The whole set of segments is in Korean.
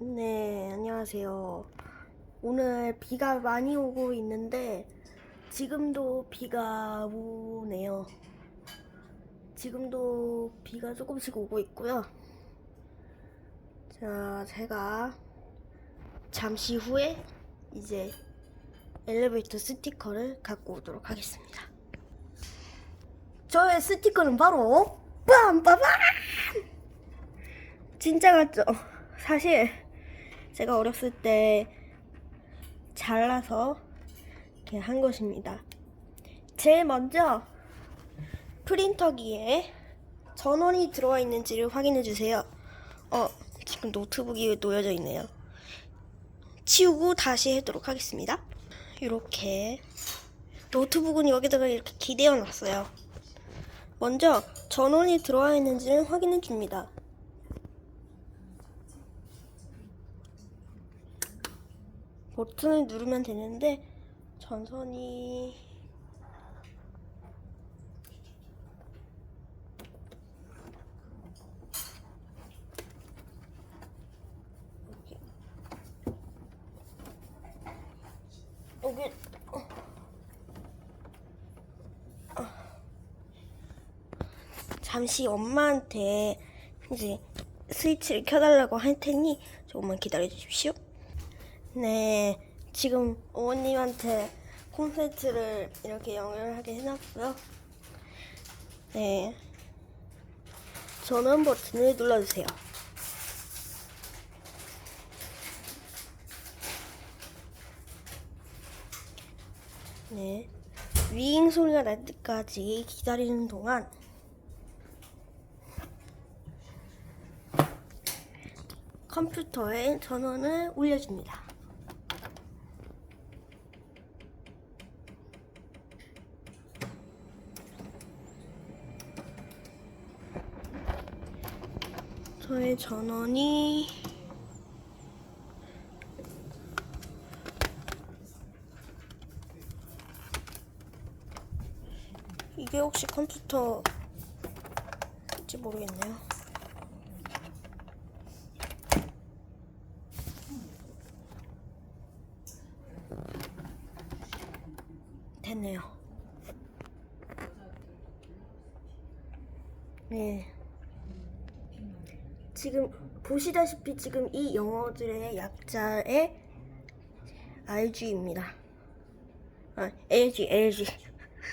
네, 안녕하세요. 오늘 비가 많이 오고 있는데 지금도 비가 오네요. 지금도 비가 조금씩 오고 있고요. 자, 제가 잠시 후에 이제 엘리베이터 스티커를 갖고 오도록 하겠습니다. 저의 스티커는 바로 빰빠밤! 진짜 같죠? 사실 제가 어렸을 때 잘라서 이렇게 한 것입니다. 제일 먼저 프린터기에 전원이 들어와 있는지를 확인해 주세요. 어, 지금 노트북이 놓여져 있네요. 치우고 다시 해도록 하겠습니다. 이렇게 노트북은 여기다가 이렇게 기대어 놨어요. 먼저 전원이 들어와 있는지를 확인해 줍니다. 버튼을 누르면 되는데 전선이 여기. 어. 잠시 엄마한테 이제 스위치를 켜달라고 할 테니 조금만 기다려 주십시오. 네, 지금 어머님한테 콘센트를 이렇게 연결하게 해놨고요. 네, 전원 버튼을 눌러주세요. 네, 윙 소리가 날 때까지 기다리는 동안 컴퓨터에 전원을 올려줍니다. 저의 전원이 이게 혹시 컴퓨터인지 모르겠네요. 됐네요. 네. 지금 보시다시피 지금 이 영어들의 약자의 RG입니다. 아, LG, LG.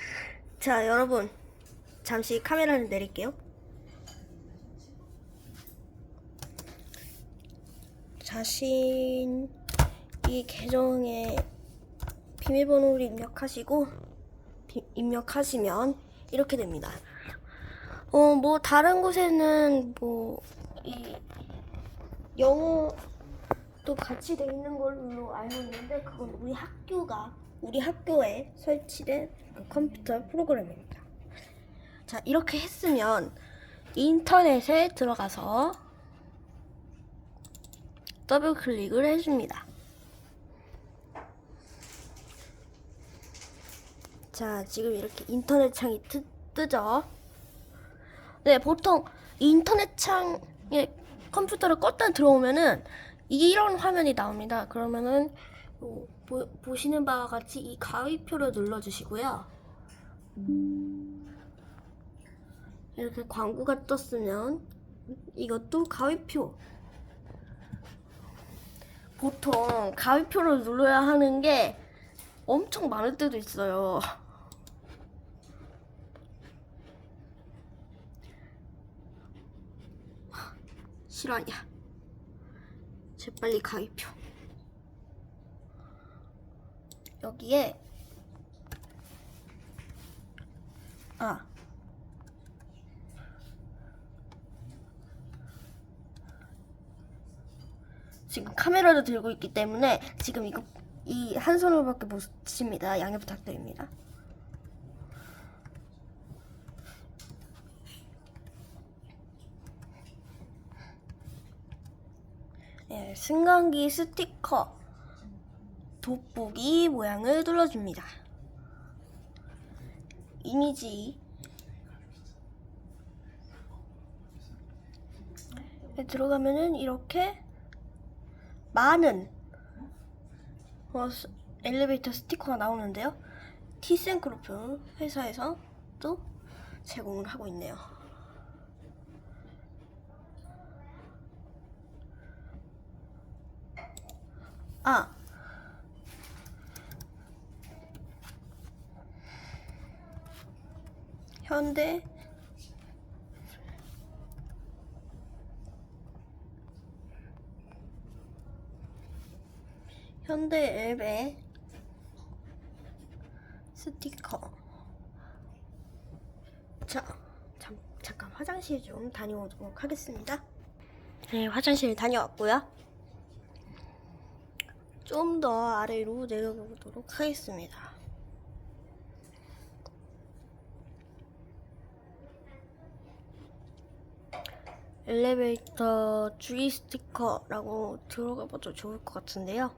자, 여러분. 잠시 카메라를 내릴게요. 자신 이 계정에 비밀번호를 입력하시고 비- 입력하시면 이렇게 됩니다. 어, 뭐 다른 곳에는 뭐 이 영어도 같이 돼 있는 걸로 알고 있는데 그건 우리 학교가 우리 학교에 설치된 그 컴퓨터 프로그램입니다. 자, 이렇게 했으면 인터넷에 들어가서 더블 클릭을 해줍니다. 자, 지금 이렇게 인터넷 창이 뜨, 뜨죠? 네, 보통 인터넷 창 에 컴퓨터를 껐다 들어오면은 이런 화면이 나옵니다. 그러면은 요 보, 보시는 바와 같이 이 가위표를 눌러주시고요. 이렇게 광고가 떴으면 이것도 가위표. 보통 가위표를 눌러야 하는 게 엄청 많을 때도 있어요. 실화냐? 재빨리 가위표. 여기에 아 지금 카메라를 들고 있기 때문에 지금 이거 이 한 손으로밖에 못 칩니다. 양해 부탁드립니다. 예, 승강기 스티커 돋보기 모양을 눌러줍니다. 이미지 들어가면은 이렇게 많은 어, 스- 엘리베이터 스티커가 나오는데요. 티센그룹프 회사에서 또 제공을 하고 있네요. 아, 현대 현대 앱의 스티커. 자, 잠, 잠깐 화장실 좀 다녀오도록 하겠습니다. 네, 화장실 다녀왔고요. 좀 더 아래로 내려보도록 하겠습니다. 엘리베이터 주의 스티커라고 들어가 봐도 좋을 것 같은데요.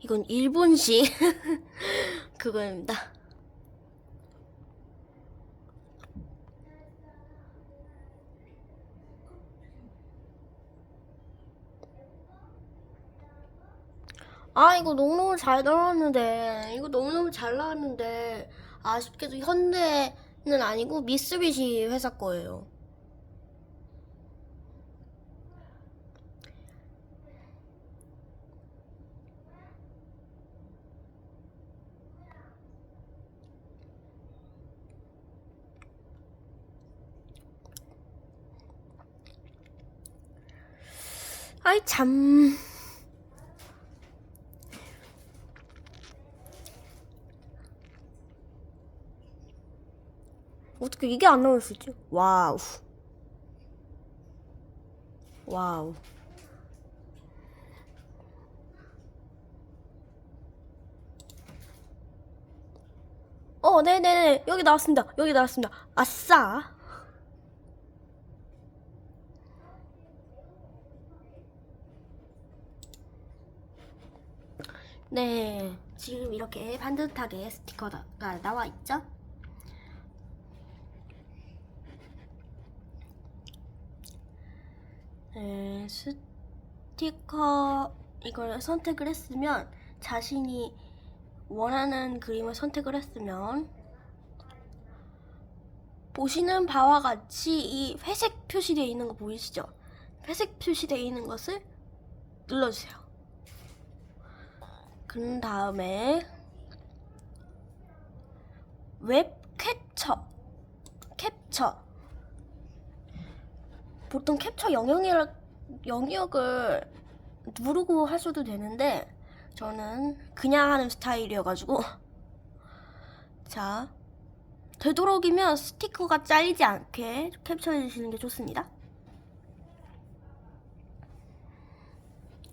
이건 일본식 그거입니다. 아 이거 너무너무 잘 나왔는데 이거 너무너무 잘 나왔는데 아쉽게도 현대는 아니고 미쓰비시 회사 거예요. 아이 참. 어떻게 이게 안 나올 수 있지? 와우. 와우. 어, 네네네. 여기 나왔습니다. 여기 나왔습니다. 아싸. 네. 지금 이렇게 반듯하게 스티커가 나와 있죠? 네, 스티커 이걸 선택을 했으면 자신이 원하는 그림을 선택을 했으면 보시는 바와 같이 이 회색 표시되어 있는 거 보이시죠? 회색 표시되어 있는 것을 눌러주세요. 그 다음에 웹 캡처 캡처 보통 캡처 영역이라, 영역을 누르고 하셔도 되는데 저는 그냥 하는 스타일이어가지고. 자 되도록이면 스티커가 잘리지 않게 캡처해 주시는 게 좋습니다.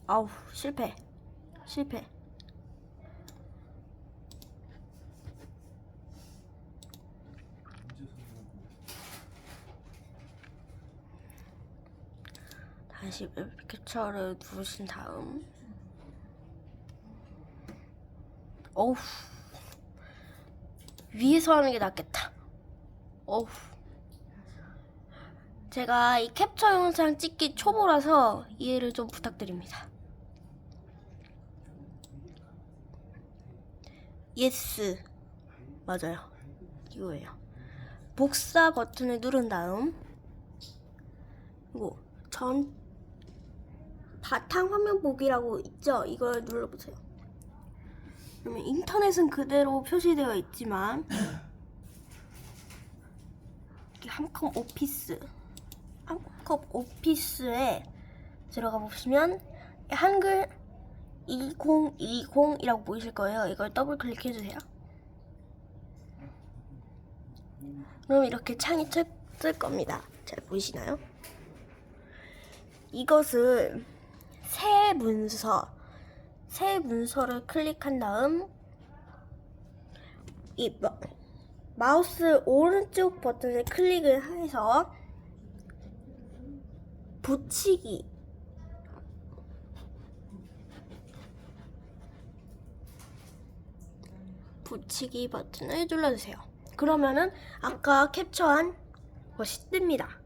아우 실패. 실패 다시 웹 캡처를 누르신 다음. 어우 위에서 하는 게 낫겠다. 어우 제가 이 캡처 영상 찍기 초보라서 이해를 좀 부탁드립니다. 예스. 맞아요. 이거예요. 복사 버튼을 누른 다음. 그리고 전 바탕 화면 보기라고 있죠? 이걸 눌러보세요. 그러면 인터넷은 그대로 표시되어 있지만 한컴 오피스 한컴 오피스에 들어가 보시면 한글 2020이라고 보이실 거예요. 이걸 더블 클릭해 주세요. 그럼 이렇게 창이 뜰, 뜰 겁니다. 잘 보이시나요? 이것을 새 문서, 새 문서를 클릭한 다음 이 마, 마우스 오른쪽 버튼을 클릭을 해서 붙이기 붙이기 버튼을 눌러주세요. 그러면은 아까 캡처한 것이 뜹니다.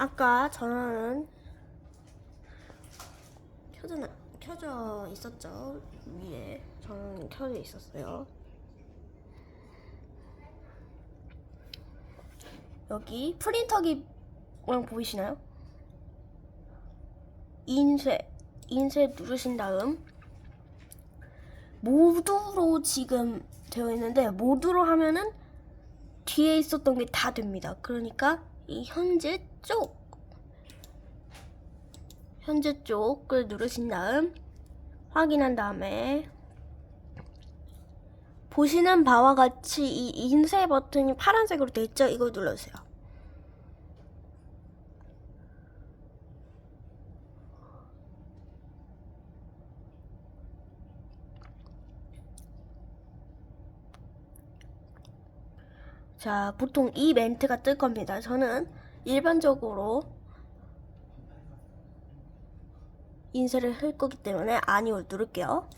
아까 전원은 켜져, 켜져 있었죠. 위에 전원 켜져 있었어요. 여기 프린터기 모양 보이시나요? 인쇄, 인쇄 누르신 다음 모두로 지금 되어 있는데 모두로 하면은 뒤에 있었던 게 다 됩니다. 그러니까 이 현재 쪽 현재 쪽을 누르신 다음 확인한 다음에 보시는 바와 같이 이 인쇄 버튼이 파란색으로 되어 있죠? 이걸 눌러주세요. 자, 보통 이 멘트가 뜰 겁니다. 저는 일반적으로 인쇄를 할 거기 때문에 아니올 누를게요.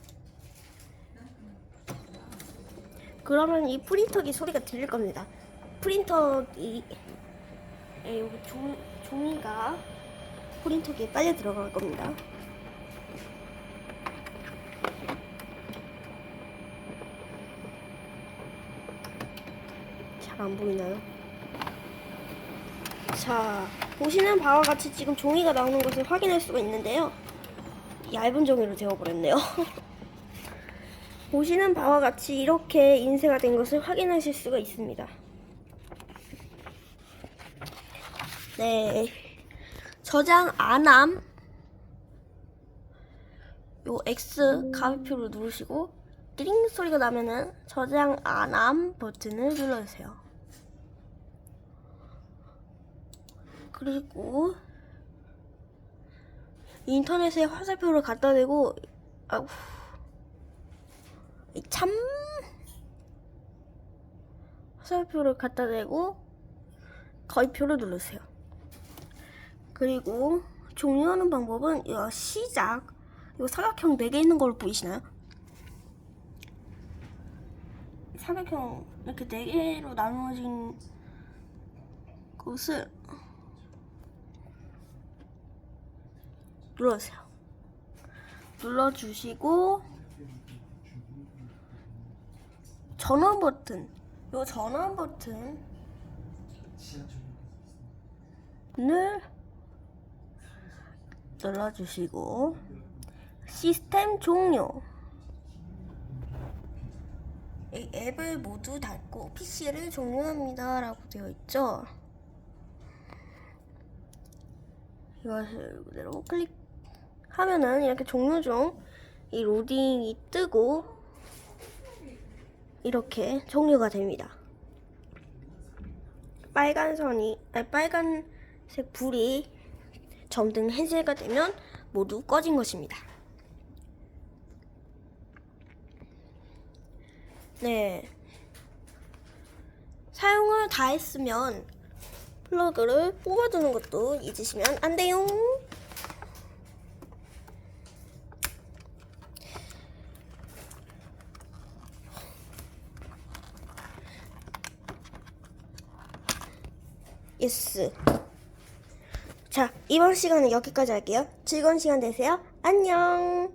그러면 이 프린터기 소리가 들릴 겁니다. 프린터기 에, 여기 종, 종이가 프린터기에 빨려 들어갈 겁니다. 잘 안 보이나요? 자, 보시는 바와 같이 지금 종이가 나오는 것을 확인할 수가 있는데요. 얇은 종이로 되어버렸네요. 보시는 바와 같이 이렇게 인쇄가 된 것을 확인하실 수가 있습니다. 네. 저장 안함. 요 X 가위표를 누르시고 띠링 소리가 나면은 저장 안함 버튼을 눌러주세요. 그리고 인터넷에 화살표를 갖다 대고 아우 이참 화살표를 갖다 대고 거의표를 누르세요. 그리고 종료하는 방법은 이 시작 이 사각형 4개 있는 걸 보이시나요? 사각형 이렇게 4개로 나누어진 것을 눌러주세요. 눌러주시고 전원 버튼 요 전원 버튼을 눌러주시고 시스템 종료 이 앱을 모두 닫고 PC를 종료합니다 라고 되어 있죠 이것을 그대로 클릭 하면은 이렇게 종료 중이 로딩이 뜨고 이렇게 종료가 됩니다. 빨간 선이 아니, 빨간색 불이 점등 해제가 되면 모두 꺼진 것입니다. 네. 사용을 다 했으면 플러그를 뽑아두는 것도 잊으시면 안 돼요. 예스. 자, 이번 시간은 여기까지 할게요. 즐거운 시간 되세요. 안녕.